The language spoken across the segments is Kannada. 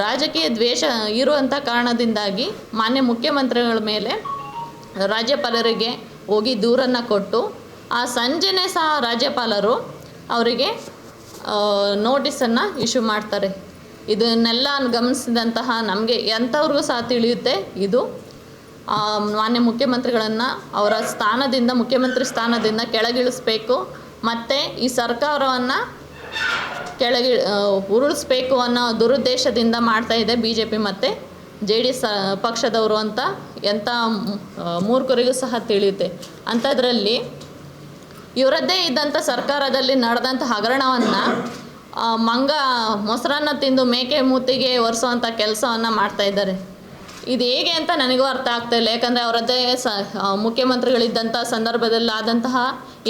ರಾಜಕೀಯ ದ್ವೇಷ ಇರುವಂಥ ಕಾರಣದಿಂದಾಗಿ ಮಾನ್ಯ ಮುಖ್ಯಮಂತ್ರಿಗಳ ಮೇಲೆ ರಾಜ್ಯಪಾಲರಿಗೆ ಹೋಗಿ ದೂರನ್ನು ಕೊಟ್ಟು, ಆ ಸಂಜೆನೇ ಸಹ ರಾಜ್ಯಪಾಲರು ಅವರಿಗೆ ನೋಟಿಸನ್ನು ಇಶ್ಯೂ ಮಾಡ್ತಾರೆ. ಇದನ್ನೆಲ್ಲ ಗಮನಿಸಿದಂತಹ ನಮಗೆ ಎಂಥವ್ರಿಗೂ ಸಹ ತಿಳಿಯುತ್ತೆ ಇದು. ಮಾನ್ಯ ಮುಖ್ಯಮಂತ್ರಿಗಳನ್ನು ಅವರ ಸ್ಥಾನದಿಂದ, ಮುಖ್ಯಮಂತ್ರಿ ಸ್ಥಾನದಿಂದ ಕೆಳಗಿಳಿಸ್ಬೇಕು. ಮತ್ತು ಈ ಸರ್ಕಾರವನ್ನು ಕೆಳಗಿ ಉರುಳಿಸ್ಬೇಕು ಅನ್ನೋ ದುರುದ್ದೇಶದಿಂದ ಮಾಡ್ತಾ ಇದೆ ಬಿ ಜೆ ಪಿ ಮತ್ತು ಜೆ ಡಿ ಎಸ್ ಪಕ್ಷದವರು ಅಂತ. ಎಂಥ ಮೂರ್ಖರಿಗೂ ಸಹ ತಿಳಿಯುತ್ತೆ. ಅಂಥದ್ರಲ್ಲಿ ಇವರದ್ದೇ ಇದ್ದಂಥ ಸರ್ಕಾರದಲ್ಲಿ ನಡೆದಂಥ ಹಗರಣವನ್ನು ಮಂಗ, ಮೊಸರನ್ನ ತಿಂದು ಮೇಕೆ ಮೂತಿಗೆ ಒರೆಸುವಂಥ ಕೆಲಸವನ್ನು ಮಾಡ್ತಾ ಇದ್ದಾರೆ. ಇದು ಹೇಗೆ ಅಂತ ನನಗೂ ಅರ್ಥ ಆಗ್ತಾ ಇಲ್ಲ. ಯಾಕಂದರೆ ಅವರದ್ದೇ ಸ ಮುಖ್ಯಮಂತ್ರಿಗಳಿದ್ದಂಥ ಸಂದರ್ಭದಲ್ಲಾದಂತಹ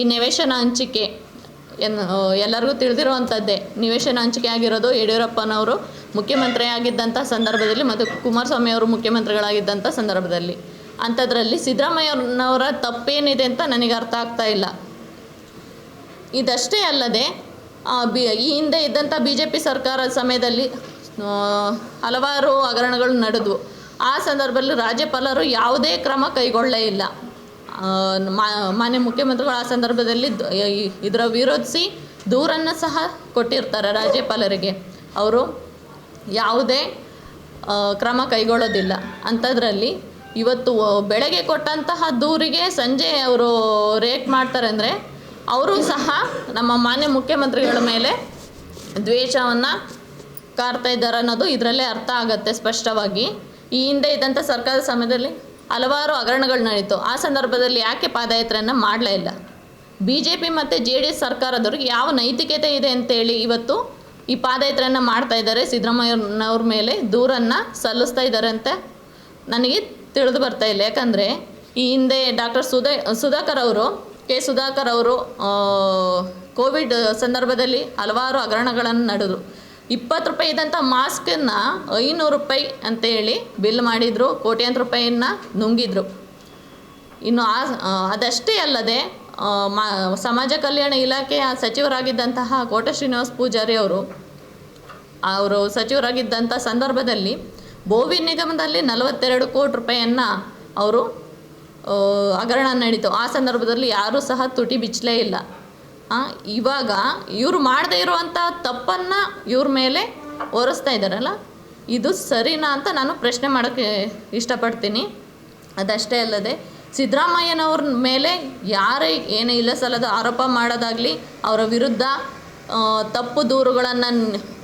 ಈ ನಿವೇಶನ ಹಂಚಿಕೆ ಎನ್ ಎಲ್ಲರಿಗೂ ತಿಳಿದಿರುವಂಥದ್ದೇ. ನಿವೇಶನ ಹಂಚಿಕೆ ಆಗಿರೋದು ಯಡಿಯೂರಪ್ಪನವರು ಮುಖ್ಯಮಂತ್ರಿ ಆಗಿದ್ದಂಥ ಸಂದರ್ಭದಲ್ಲಿ ಮತ್ತು ಕುಮಾರಸ್ವಾಮಿ ಅವರು ಮುಖ್ಯಮಂತ್ರಿಗಳಾಗಿದ್ದಂಥ ಸಂದರ್ಭದಲ್ಲಿ. ಅಂಥದ್ರಲ್ಲಿ ಸಿದ್ದರಾಮಯ್ಯನವರ ತಪ್ಪೇನಿದೆ ಅಂತ ನನಗೆ ಅರ್ಥ ಆಗ್ತಾ ಇಲ್ಲ. ಇದಷ್ಟೇ ಅಲ್ಲದೆ ಬಿ, ಈ ಹಿಂದೆ ಇದ್ದಂಥ ಬಿ ಜೆ ಪಿ ಸರ್ಕಾರದ ಸಮಯದಲ್ಲಿ ಹಲವಾರು ಹಗರಣಗಳು ನಡೆದವು. ಆ ಸಂದರ್ಭದಲ್ಲಿ ರಾಜ್ಯಪಾಲರು ಯಾವುದೇ ಕ್ರಮ ಕೈಗೊಳ್ಳೇ ಇಲ್ಲ. ಮಾನ್ಯ ಮುಖ್ಯಮಂತ್ರಿಗಳು ಆ ಸಂದರ್ಭದಲ್ಲಿ ಇದರ ವಿರೋಧಿಸಿ ದೂರನ್ನು ಸಹ ಕೊಟ್ಟಿರ್ತಾರೆ ರಾಜ್ಯಪಾಲರಿಗೆ. ಅವರು ಯಾವುದೇ ಕ್ರಮ ಕೈಗೊಳ್ಳೋದಿಲ್ಲ. ಅಂಥದ್ರಲ್ಲಿ ಇವತ್ತು ಬೆಳಗ್ಗೆ ಕೊಟ್ಟಂತಹ ದೂರಿಗೆ ಸಂಜೆ ಅವರು ರೇಟ್ ಮಾಡ್ತಾರೆ ಅಂದರೆ ಅವರು ಸಹ ನಮ್ಮ ಮಾನ್ಯ ಮುಖ್ಯಮಂತ್ರಿಗಳ ಮೇಲೆ ದ್ವೇಷವನ್ನು ಕಾರ್ತಾ ಇದ್ದಾರೆ ಅನ್ನೋದು ಇದರಲ್ಲೇ ಅರ್ಥ ಆಗುತ್ತೆ ಸ್ಪಷ್ಟವಾಗಿ. ಈ ಹಿಂದೆ ಇದ್ದಂಥ ಸರ್ಕಾರದ ಸಮಯದಲ್ಲಿ ಹಲವಾರು ಹಗರಣಗಳು ನಡೀತು. ಆ ಸಂದರ್ಭದಲ್ಲಿ ಯಾಕೆ ಪಾದಯಾತ್ರೆಯನ್ನು ಮಾಡಲೇ ಇಲ್ಲ? ಬಿ ಜೆ ಪಿ ಮತ್ತು ಜೆ ಡಿ ಎಸ್ ಸರ್ಕಾರದವ್ರಿಗೆ ಯಾವ ನೈತಿಕತೆ ಇದೆ ಅಂತೇಳಿ ಇವತ್ತು ಈ ಪಾದಯಾತ್ರೆಯನ್ನು ಮಾಡ್ತಾ ಇದ್ದಾರೆ. ಸಿದ್ದರಾಮಯ್ಯನವ್ರ ಮೇಲೆ ದೂರನ್ನು ಸಲ್ಲಿಸ್ತಾ ಇದ್ದಾರೆ ಅಂತ ನನಗೆ ತಿಳಿದು ಬರ್ತಾ ಇಲ್ಲ. ಯಾಕಂದರೆ ಈ ಹಿಂದೆ ಡಾಕ್ಟರ್ ಸುಧಾ, ಸುಧಾಕರ್ ಅವರು, ಕೆ ಸುಧಾಕರ್ ಅವರು ಕೋವಿಡ್ ಸಂದರ್ಭದಲ್ಲಿ ಹಲವಾರು ಹಗರಣಗಳನ್ನು ನಡೆದು ಇಪ್ಪತ್ತು ರೂಪಾಯಿ ಇದ್ದಂಥ ಮಾಸ್ಕನ್ನು ಐನೂರು ರೂಪಾಯಿ ಅಂತೇಳಿ ಬಿಲ್ ಮಾಡಿದರು, ಕೋಟ್ಯಾಂತರ ರೂಪಾಯಿಯನ್ನು ನುಂಗಿದ್ರು. ಇನ್ನು ಆ ಅದಷ್ಟೇ ಅಲ್ಲದೆ ಮಾ, ಸಮಾಜ ಕಲ್ಯಾಣ ಇಲಾಖೆಯ ಸಚಿವರಾಗಿದ್ದಂತಹ ಕೋಟ ಶ್ರೀನಿವಾಸ್ ಪೂಜಾರಿ ಅವರು ಅವರು ಸಚಿವರಾಗಿದ್ದಂಥ ಸಂದರ್ಭದಲ್ಲಿ ಬೋವಿ ನಿಗಮದಲ್ಲಿ ನಲವತ್ತೆರಡು ಕೋಟಿ ರೂಪಾಯಿಯನ್ನು ಅವರು ಹಗರಣ ನಡೀತು. ಆ ಸಂದರ್ಭದಲ್ಲಿ ಯಾರೂ ಸಹ ತುಟಿ ಬಿಚ್ಚಲೇ ಇಲ್ಲ. ಇವಾಗ ಇವರು ಮಾಡದೇ ಇರುವಂಥ ತಪ್ಪನ್ನು ಇವ್ರ ಮೇಲೆ ಹೊರಿಸ್ತಾ ಇದ್ದಾರಲ್ಲ? ಇದು ಸರಿನಾ ಅಂತ ನಾನು ಪ್ರಶ್ನೆ ಮಾಡೋಕ್ಕೆ ಇಷ್ಟಪಡ್ತೀನಿ. ಅದಷ್ಟೇ ಅಲ್ಲದೆ ಸಿದ್ದರಾಮಯ್ಯನವ್ರ ಮೇಲೆ ಯಾರೇ ಏನೇ ಇಲ್ಲ ಸಲ್ಲದ ಆರೋಪ ಮಾಡೋದಾಗಲಿ ಅವರ ವಿರುದ್ಧ ತಪ್ಪು ದೂರುಗಳನ್ನು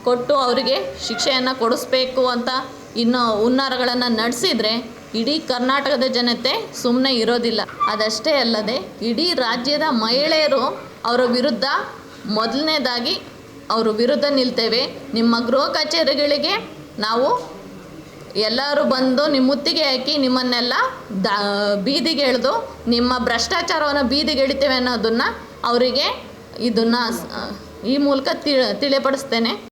ಕೊಟ್ಟು ಅವರಿಗೆ ಶಿಕ್ಷೆಯನ್ನು ಕೊಡಿಸ್ಬೇಕು ಅಂತ ಇನ್ನು ಹುನ್ನಾರಗಳನ್ನು ನಡೆಸಿದರೆ ಇಡೀ ಕರ್ನಾಟಕದ ಜನತೆ ಸುಮ್ಮನೆ ಇರೋದಿಲ್ಲ. ಅದಷ್ಟೇ ಅಲ್ಲದೆ, ಇಡೀ ರಾಜ್ಯದ ಮಹಿಳೆಯರು ಅವರ ವಿರುದ್ಧ ಮೊದಲನೇದಾಗಿ ಅವರ ವಿರುದ್ಧ ನಿಲ್ತೇವೆ. ನಿಮ್ಮ ಗೃಹ ಕಚೇರಿಗಳಿಗೆ ನಾವು ಎಲ್ಲರೂ ಬಂದು ನಿಮ್ಮ ಮುತ್ತಿಗೆ ಹಾಕಿ ನಿಮ್ಮನ್ನೆಲ್ಲ ದ, ಬೀದಿಗೆ ಎಳೆದು ನಿಮ್ಮ ಭ್ರಷ್ಟಾಚಾರವನ್ನು ಬೀದಿಗೆ ಎಳಿತೇವೆ ಅನ್ನೋದನ್ನು ಅವರಿಗೆ ಇದನ್ನು ಈ ಮೂಲಕ ತಿ ತಿಳಿಪಡಿಸ್ತೇನೆ.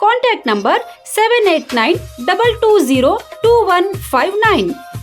contact number seven eight nine double two zero two one five nine